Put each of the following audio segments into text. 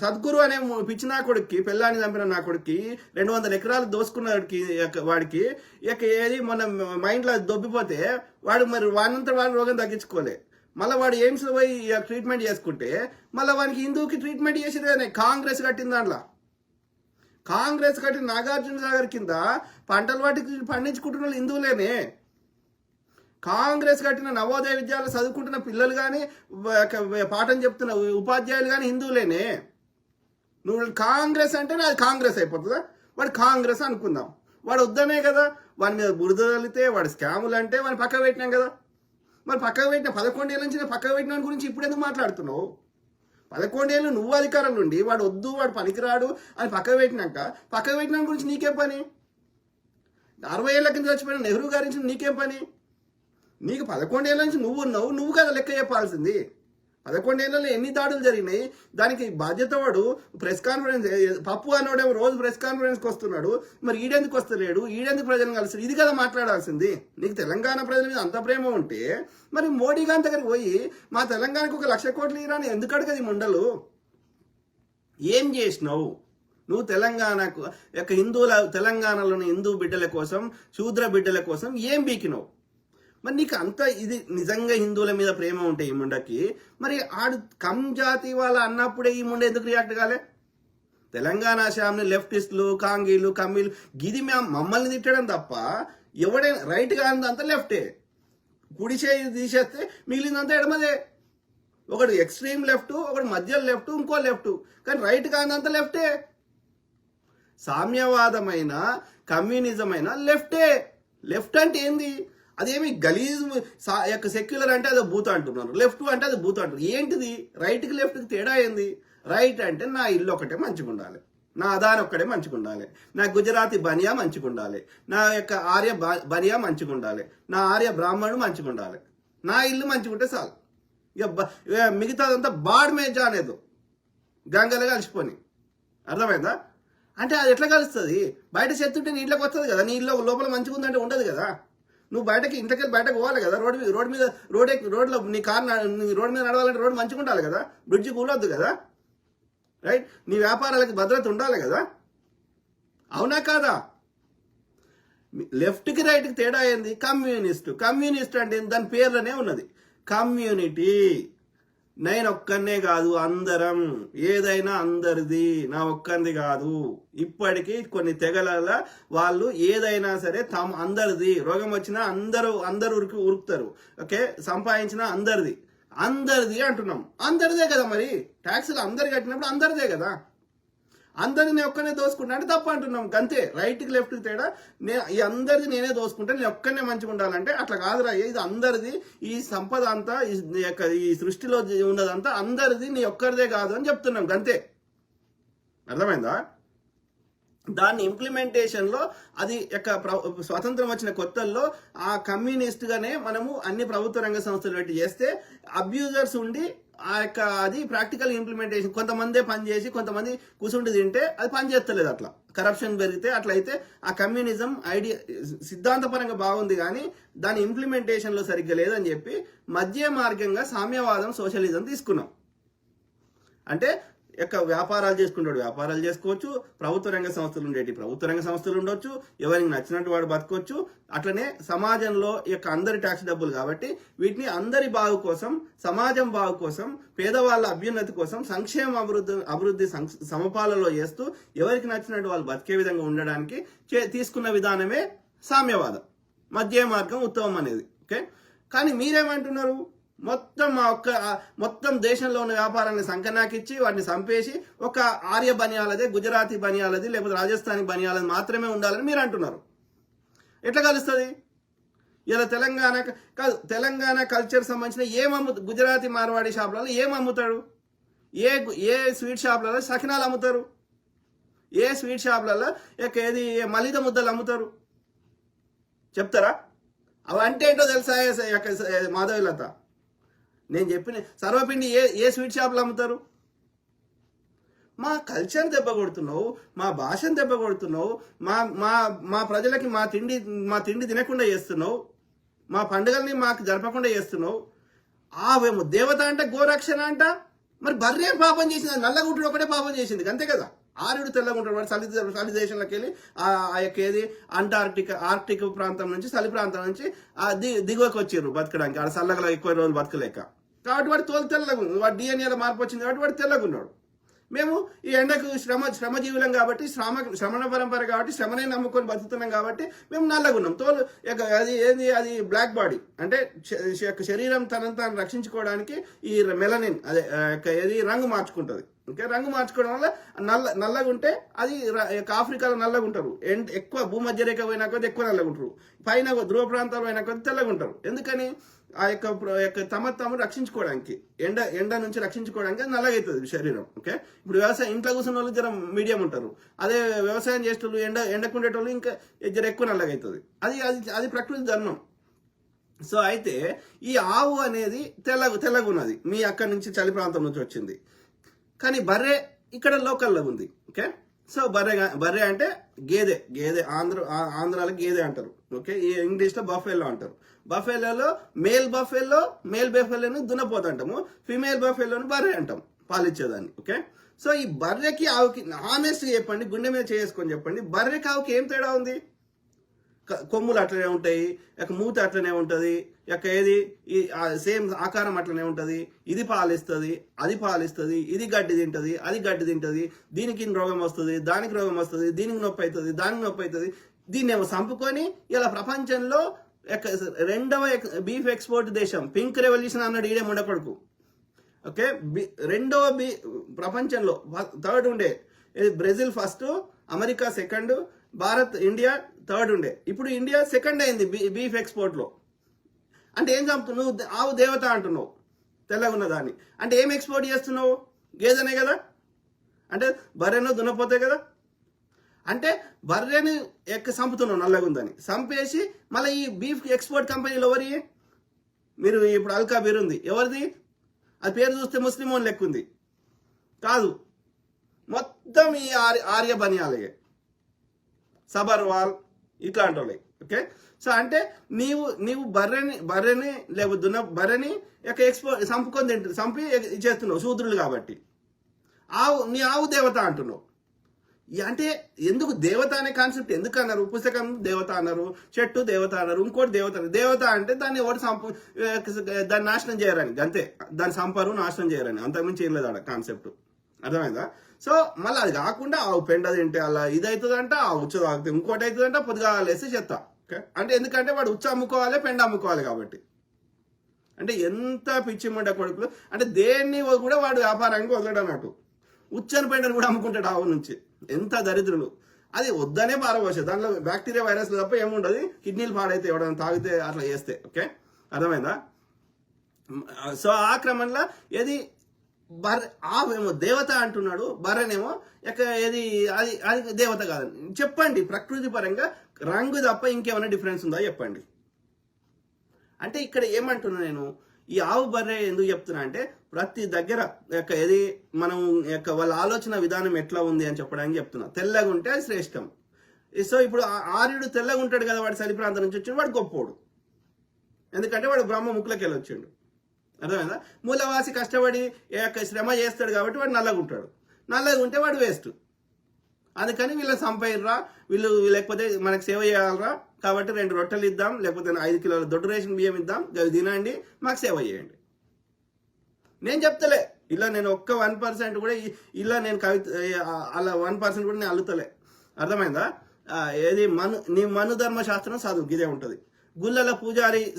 సద్గురు అనే పిచ్చి నా కొడుక్కి పెళ్ళాన్ని చంపిన నా కొడుక్కి రెండు వందల ఎకరాలు దోసుకున్నవాడికి వాడికి ఇక ఏది మన మైండ్లో దొబ్బిపోతే వాడు మరి వానంతా వాడు రోగం తగ్గించుకోలే. మళ్ళీ వాడు ఎయిమ్స్లో పోయి ట్రీట్మెంట్ చేసుకుంటే మళ్ళీ వానికి హిందూకి ట్రీట్మెంట్ చేసేది కానీ కాంగ్రెస్ కట్టిన దాంట్లో. కాంగ్రెస్ కట్టిన నాగార్జున సాగర్ కింద పంటలు వాటికి పండించుకుంటున్న వాళ్ళు హిందువులేనే. కాంగ్రెస్ కట్టిన నవోదయ విద్యాలయాలు చదువుకుంటున్న పిల్లలు కానీ పాఠం చెప్తున్న ఉపాధ్యాయులు కానీ హిందువులేనే. నువ్వు కాంగ్రెస్ అంటే అది కాంగ్రెస్ అయిపోతుందా? వాడు కాంగ్రెస్ అనుకుందాం. వాడు వద్దనే కదా. వాడి మీద బురద తల్లితే వాడి స్కాములు అంటే వాడిని పక్క పెట్టినాం కదా. మరి పక్కకు పెట్టిన పదకొండేళ్ళ నుంచి పక్క పక్కకు పెట్టిన గురించి ఇప్పుడు ఎందుకు మాట్లాడుతున్నావు? పదకొండేళ్ళు నువ్వు అధికారంలో ఉండి వాడు వద్దు వాడు పనికిరాడు అని పక్కకు పెట్టినాక పక్కకు పెట్టిన గురించి నీకేం పని? అరవై ఏళ్ళ కింద చచ్చిపోయిన నెహ్రూ గారి నుంచి నీకేం పని? నీకు పదకొండేళ్ళ నుంచి నువ్వు ఉన్నావు నువ్వు కదా లెక్క చెప్పాల్సింది. పదకొండేళ్ళలో ఎన్ని దాడులు జరిగినాయి? దానికి బాధ్యత వాడు ప్రెస్ కాన్ఫరెన్స్ పప్పు అనోడేమో రోజు ప్రెస్ కాన్ఫరెన్స్కి వస్తున్నాడు. మరి ఈడెందుకు వస్తలేడు? ఈడెందుకు ప్రజలను కలిసి ఇది కదా మాట్లాడాల్సింది. నీకు తెలంగాణ ప్రజల మీద అంత ప్రేమ ఉంటే మరి మోడీ గారి దగ్గరికి పోయి మా తెలంగాణకు ఒక లక్ష కోట్లు ఇరాని ఎందుకు అడగది ముండలు? ఏం చేసినావు? నువ్వు తెలంగాణకు యొక్క హిందువుల తెలంగాణలోని హిందూ బిడ్డల కోసం శూద్ర బిడ్డల కోసం ఏం బీకినావు? మరి నీకు అంత ఇది నిజంగా హిందువుల మీద ప్రేమ ఉంటే ఈ ముండకి మరి ఆడు కమ్ జాతి వాళ్ళ అన్నప్పుడే ఈ ముండ ఎందుకు రియాక్ట్ కాలే? తెలంగాణ శామ్ని లెఫ్టిస్టులు కాంగీలు కమ్మీలు గిది మేము మమ్మల్ని తిట్టడం తప్ప ఎవడైనా రైట్ కానిదంతా లెఫ్టే కుడిచే తీసేస్తే మిగిలిందంతా ఎడమదే. ఒకడు ఎక్స్ట్రీమ్ లెఫ్ట్ ఒకడు మధ్య లెఫ్ట్ ఇంకో లెఫ్ట్ కానీ రైట్ కానిదంత లెఫ్టే సామ్యవాదమైన కమ్యూనిజమైన లెఫ్టే లెఫ్ట్ అంటే ఏంది? అదేమి గలీజ్ యొక్క సెక్యులర్ అంటే అది భూత అంటున్నారు. లెఫ్ట్ అంటే అది భూత అంటున్నారు. ఏంటిది? రైట్కి లెఫ్ట్కి తేడా ఏంది? రైట్ అంటే నా ఇల్లు ఒకటే మంచిగా ఉండాలి నా అదాన్ ఒక్కడే మంచిగా ఉండాలి నా గుజరాతీ బనియా మంచిగా ఉండాలి నా యొక్క ఆర్య బ- బనియా మంచిగా ఉండాలి నా ఆర్య బ్రాహ్మణుడు మంచిగా ఉండాలి నా ఇల్లు మంచిగా ఉంటే చాలు. ఇక ఇక మిగతాదంతా బాడ్ మేజ్ అనేది గంగలు కలిసిపోని అర్థమైందా? అంటే అది ఎట్లా కలుస్తుంది? బయట చెత్తుంటే నీళ్ళకి వస్తుంది కదా. నీళ్ళలో లోపల మంచిగా ఉందంటే ఉండదు కదా. నువ్వు బయటకి ఇంతకెళ్ళి బయటకు పోవాలి కదా? రోడ్ మీద రోడ్ మీద రోడ్ రోడ్లో నీ కార్ నీ రోడ్ మీద నడవాలంటే రోడ్ మంచిగా ఉండాలి కదా? బ్రిడ్జి కూలొద్దు కదా? రైట్? నీ వ్యాపారాలకు భద్రత ఉండాలి కదా? అవునా కాదా? లెఫ్ట్కి రైట్కి తేడా ఏంది? కమ్యూనిస్ట్. కమ్యూనిస్ట్ అంటే దాని పేర్లోనే ఉన్నది. కమ్యూనిటీ. నేను ఒక్కనే కాదు అందరం. ఏదైనా అందరిది. నా ఒక్కంది కాదు. ఇప్పటికీ కొన్ని తెగల వాళ్ళు ఏదైనా సరే తమ అందరిది. రోగం వచ్చినా అందరూ అందరు ఉరికి ఉరుకుతారు. ఓకే? సంపాదించినా అందరిది. అందరిది అంటున్నాం. అందరిదే కదా మరి. ట్యాక్సులు అందరు కట్టినప్పుడు అందరిదే కదా. అందరిది నేను ఒక్కనే దోసుకుంటా. అంటే తప్ప అంటున్నాం. అంతే రైట్కి లెఫ్ట్కి తేడా. నేను ఈ అందరిది నేనే దోసుకుంటా. నేను ఒక్కనే మంచిగా ఉండాలంటే అట్లా కాదురా. ఇది అందరిది. ఈ సంపద అంతా ఈ యొక్క ఈ సృష్టిలో ఉన్నదంతా అందరిది నీ ఒక్కరిదే కాదు అని చెప్తున్నాం. అంతే అర్థమైందా? దాని ఇంప్లిమెంటేషన్లో అది యొక్క ప్ర- స్వాతంత్రం వచ్చిన కొత్తల్లో ఆ కమ్యూనిస్ట్గానే మనము అన్ని ప్రభుత్వ రంగ సంస్థలు పెట్టి చేస్తే అబ్యూజర్స్ ఉండి ఆ యొక్క అది ప్రాక్టికల్ ఇంప్లిమెంటేషన్ కొంతమందే పనిచేసి కొంతమంది కూర్చుంటే తింటే అది పనిచేస్తలేదు అట్లా. కరప్షన్ పెరిగితే అట్లయితే ఆ కమ్యూనిజం ఐడియా సిద్ధాంతపరంగా బాగుంది కానీ దాని ఇంప్లిమెంటేషన్లో సరిగ్గా లేదని చెప్పి మధ్య మార్గంగా సామ్యవాదం సోషలిజం తీసుకున్నాం. అంటే యొక్క వ్యాపారాలు చేసుకుంటాడు. వ్యాపారాలు చేసుకోవచ్చు ప్రభుత్వ రంగ సంస్థలు ఉండేటి. ప్రభుత్వ రంగ సంస్థలు ఉండొచ్చు ఎవరికి నచ్చినట్టు వాడు బతకొచ్చు. అట్లనే సమాజంలో ఈ యొక్క అందరి ట్యాక్స్ డబ్బులు కాబట్టి వీటిని అందరి బాగు కోసం సమాజం బాగు కోసం పేదవాళ్ళ అభ్యున్నతి కోసం సంక్షేమ అభివృద్ధి అభివృద్ధి సం- సమపాలలో చేస్తూ ఎవరికి నచ్చినట్టు వాళ్ళు బతికే విధంగా ఉండడానికి చే- తీసుకున్న విధానమే సామ్యవాదం. మధ్య మార్గం ఉత్తమం అనేది. ఓకే? కానీ మీరేమంటున్నారు? మొత్తం మా ఒక్క మొత్తం దేశంలో ఉన్న వ్యాపారాన్ని సంకనాకిచ్చి వాటిని చంపేసి ఒక ఆర్య బనియాలదే గుజరాతీ బనియాలది లేకపోతే రాజస్థానీ బనియాలది మాత్రమే ఉండాలని మీరు అంటున్నారు. ఎట్లా కలుస్తుంది? ఇలా తెలంగాణ కాదు తెలంగాణ కల్చర్ సంబంధించిన ఏం అమ్ము గుజరాతీ మార్వాడి షాపులలో ఏం అమ్ముతాడు? ఏ ఏ స్వీట్ షాపులలో సకినాలు అమ్ముతారు? ఏ స్వీట్ షాపులలో ఇక ఏది మలిద ముద్దలు అమ్ముతారు? చెప్తారా? అవి అంటే ఏంటో తెలుసా ఏ- యొక్క మాధవిలత? నేను చెప్పిన సర్వపిండి ఏ ఏ స్వీట్ షాప్లో అమ్ముతారు? మా కల్చర్ దెబ్బ కొడుతున్నావు మా భాషను దెబ్బ కొడుతున్నావు మా మా మా ప్రజలకి మా తిండి మా తిండి తినకుండా చేస్తున్నావు మా పండుగల్ని మాకు జరపకుండా చేస్తున్నావు. ఆవేమో దేవత అంటే గోరక్షణ అంట మరి బర్రే పాపం చేసింది నల్లగుంటుడు ఒకటే పాపం చేసింది అంతే కదా? ఆరుడు తెల్లగుంటాడు వాడు చలి చలి దేశంలోకి వెళ్ళి ఆ యొక్క ఏది అంటార్క్టిక్ ఆర్టిక్ ప్రాంతం నుంచి చలి ప్రాంతం నుంచి ఆ ది దిగువకి వచ్చారు బతకడానికి ఆడ చల్లగల ఎక్కువ రోజులు బతకలేక. కాబట్టి వాడు తోలు తెల్లగా వాడు డిఎన్ఏలో మార్పు వచ్చింది కాబట్టి వాడు తెల్లగా ఉన్నాడు మేము ఈ ఎండకు శ్రమ శ్రమజీవులం కాబట్టి శ్రమ శ్రమణ పరంపర కాబట్టి శ్రమనే నమ్ముకొని బతుకుతున్నాం కాబట్టి మేము నల్లగున్నాం. తోలు అది ఏంది? అది బ్లాక్ బాడీ. అంటే యొక్క శరీరం తనను తాను రక్షించుకోవడానికి ఈ మెలనిన్ అదే యొక్క ఏది? రంగు మార్చుకుంటుంది. ఓకే రంగు మార్చుకోవడం వల్ల నల్ల నల్లగా ఉంటే అది ఆఫ్రికాలో నల్లగా ఉంటారు ఎండ్ ఎక్కువ భూమధ్య రేఖ పోయినా కొద్ది ఎక్కువ నల్లగా ఉంటారు పైన ధ్రువ ప్రాంతాలు పోయినా కొద్ది తెల్లగా ఉంటారు ఎందుకని? ఆ యొక్క యొక్క తమ తాము రక్షించుకోవడానికి. ఎండ ఎండ నుంచి రక్షించుకోవడానికి నల్లగా అవుతుంది శరీరం. ఓకే? ఇప్పుడు వ్యవసాయం ఇంట్లో కూర్చున్న వాళ్ళు జర మీడియం ఉంటారు. అదే వ్యవసాయం చేసేటోళ్ళు ఎండ ఎండకుండేటోళ్ళు ఇంకా జర ఎక్కువ నల్లగవుతుంది అది అది అది ప్రకృతి ధర్మం. సో అయితే ఈ ఆవు అనేది తెల్ల తెల్లగా ఉన్నది మీ అక్కడి నుంచి చలి ప్రాంతం నుంచి వచ్చింది. కానీ బర్రె ఇక్కడ లోకల్లో ఉంది ఓకే? సో బర్రె బర్రె అంటే గేదె గేదె ఆంధ్ర ఆంధ్రాలో గేదె అంటారు ఓకే? ఈ ఇంగ్లీష్లో బఫెల్లో అంటారు. బఫెలోలో మేల్ బఫెల్లో మేల్ బఫెలోని దున్నపోతు అంటాము ఫిమేల్ బఫెలోని బర్రె అంటాం పాలిచ్చేదాన్ని ఓకే? సో ఈ బర్రెకి ఆవుకి ఆనెస్ట్ చెప్పండి గుండె మీద చేసుకొని చెప్పండి బర్రెకి ఆవుకి ఏం తేడా ఉంది? కొమ్ములు అట్లనే ఉంటాయి యొక్క మూత అట్లనే ఉంటుంది యొక్క ఏది? ఈ సేమ్ ఆకారం అట్లనే ఉంటుంది. ఇది పాలిస్తుంది అది పాలిస్తుంది ఇది గడ్డి తింటుంది అది గడ్డి తింటుంది దీనికి రోగం వస్తుంది దానికి రోగం వస్తుంది దీనికి నొప్పి అవుతుంది దానికి నొప్పి అవుతుంది దీన్ని ఏమో చంపుకొని ఇలా ప్రపంచంలో రెండవ బీఫ్ ఎక్స్పోర్ట్ దేశం పింక్ రెవల్యూషన్ అన్నాడు ఈడే ఉండకూడదు ఓకే? బి- రెండవ బి ప్రపంచంలో థర్డ్ ఉండే. ఇది Brazil first America second Bharat India third ఉండే. ఇప్పుడు ఇండియా సెకండ్ అయింది బీ- బీఫ్ ఎక్స్పోర్ట్లో. అంటే ఏం చంపుతున్నావు ఆవు దేవత అంటున్నావు తెల్లగా ఉన్న దాన్ని. అంటే ఏం ఎక్స్పోర్ట్ చేస్తున్నావు? గేదెనే కదా? అంటే బర్రెను దున్నపోతే కదా? అంటే బర్రెని ఎక్క చంపుతున్నావు నల్లగుందని. చంపేసి మళ్ళీ ఈ బీఫ్ ఎక్స్పోర్ట్ కంపెనీలు ఎవరి మీరు ఇప్పుడు అల్కా బీర్ ఉంది. ఎవరిది? అది పేరు చూస్తే ముస్లిం వాళ్ళు లెక్క ఉంది. కాదు. మొత్తం ఈ ఆర్య ఆర్య బనియాలయే సబర్వాల్ ఇట్లాంటి వాళ్ళే ఓకే? సో అంటే నీవు నీవు బర్రెని బర్రెని లేకపోతే దున్న బర్రెని యొక్క ఎక్స్పో చంపుకొని తింటు చంపి చేస్తున్నావు శూద్రులు కాబట్టి. ఆవు నీ ఆవు దేవత అంటున్నావు. అంటే ఎందుకు దేవత అనే కాన్సెప్ట్ ఎందుకు అన్నారు? పుస్తకం దేవత అన్నారు చెట్టు దేవత అన్నారు ఇంకోటి దేవత అన్నారు. దేవత అంటే దాన్ని ఎవరు సంప దాన్ని నాశనం చేయరని అంతే. దాన్ని సంపరు నాశనం చేయరని. అంతకుమించి ఏం లేదు ఆడ కాన్సెప్ట్ అర్థమైందా? సో మళ్ళీ అది కాకుండా ఆవు పెండ తింటే అలా ఇది అవుతుందంట ఆ ఉచ్చ తాగితే ఇంకోటి అవుతుందంట పొద్దుగా లేసి చెత్త. ఓకే? అంటే ఎందుకంటే వాడు ఉచ్చ అమ్ముకోవాలి పెండ అమ్ముకోవాలి కాబట్టి. అంటే ఎంత పిచ్చి ముండ కొడుకులు. అంటే దేన్ని కూడా వాడు వ్యాపారంగా వదలడు అన్నట్టు ఉచ్చని పెండను కూడా అమ్ముకుంటాడు ఆవు నుంచి. ఎంత దరిద్రులు. అది వద్దనే పారబోసే. దాంట్లో బ్యాక్టీరియా వైరస్ తప్ప ఏముండదు. కిడ్నీలు పాడైతే ఎవడైనా తాగితే అట్లా చేస్తే. ఓకే? అర్థమైందా? సో ఆ క్రమంలో ఏది బర్రె ఆవేమో దేవత అంటున్నాడు బర్రెనేమో ఇక ఏది అది అది దేవత కాదని. చెప్పండి ప్రకృతి పరంగా రంగు తప్ప ఇంకేమైనా డిఫరెన్స్ ఉందా? చెప్పండి. అంటే ఇక్కడ ఏమంటున్నా నేను ఈ ఆవు బర్రె ఎందుకు చెప్తున్నా అంటే ప్రతి దగ్గర యొక్క ఏది మనం యొక్క వాళ్ళ ఆలోచన విధానం ఎట్లా ఉంది అని చెప్పడానికి చెప్తున్నా. తెల్లగా ఉంటే అది శ్రేష్టం. సో ఇప్పుడు ఆర్యుడు తెల్లగా ఉంటాడు కదా వాడు సరి ప్రాంతం నుంచి వచ్చిండు వాడు గొప్పోడు. ఎందుకంటే వాడు బ్రహ్మ ముక్కులకి వెళ్ళి వచ్చాడు. అర్థమైందా? మూలవాసి కష్టపడి ఏ యొక్క శ్రమ చేస్తాడు కాబట్టి వాడు నల్లగా ఉంటాడు నల్లగా ఉంటే వాడు వేస్ట్. అందుకని వీళ్ళని సంపైర్రా వీళ్ళు లేకపోతే మనకు సేవ చేయాలరా కాబట్టి రెండు రొట్టెలు ఇద్దాం లేకపోతే ఐదు కిలోల దొడ్డు రేషన్ బియ్యం ఇద్దాం అవి తినండి మాకు సేవ చేయండి. నేను చెప్తలే ఇలా నేను ఒక్క వన్ పర్సెంట్ కూడా ఇలా నేను కవిత అలా వన్ పర్సెంట్ కూడా నేను అల్లుతలే. అర్థమైందా? ఏది మను నీ మను ధర్మ శాస్త్రం చదువు ఇదే ఉంటుంది. గుళ్ళల పూజారి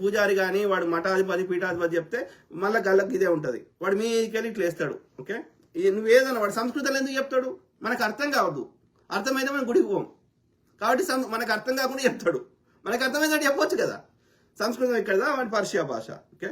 పూజారి కానీ వాడు మఠాధిపతి పీఠాధిపతి చెప్తే మళ్ళీ గల్లకి ఇదే ఉంటుంది. వాడు మీకెళ్ళి ఇట్లా వేస్తాడు ఓకే? నువ్వు ఏదన్నా వాడు సంస్కృతంలో ఎందుకు చెప్తాడు? మనకు అర్థం కావద్దు. అర్థమైతే మనం గుడికి పోం. కాబట్టి సం- మనకు అర్థం కాకుండా చెప్తాడు. మనకు అర్థమైందంటే చెప్పొచ్చు కదా. సంస్కృతం ఇక్కడ వాడి పర్షియా భాష ఓకే?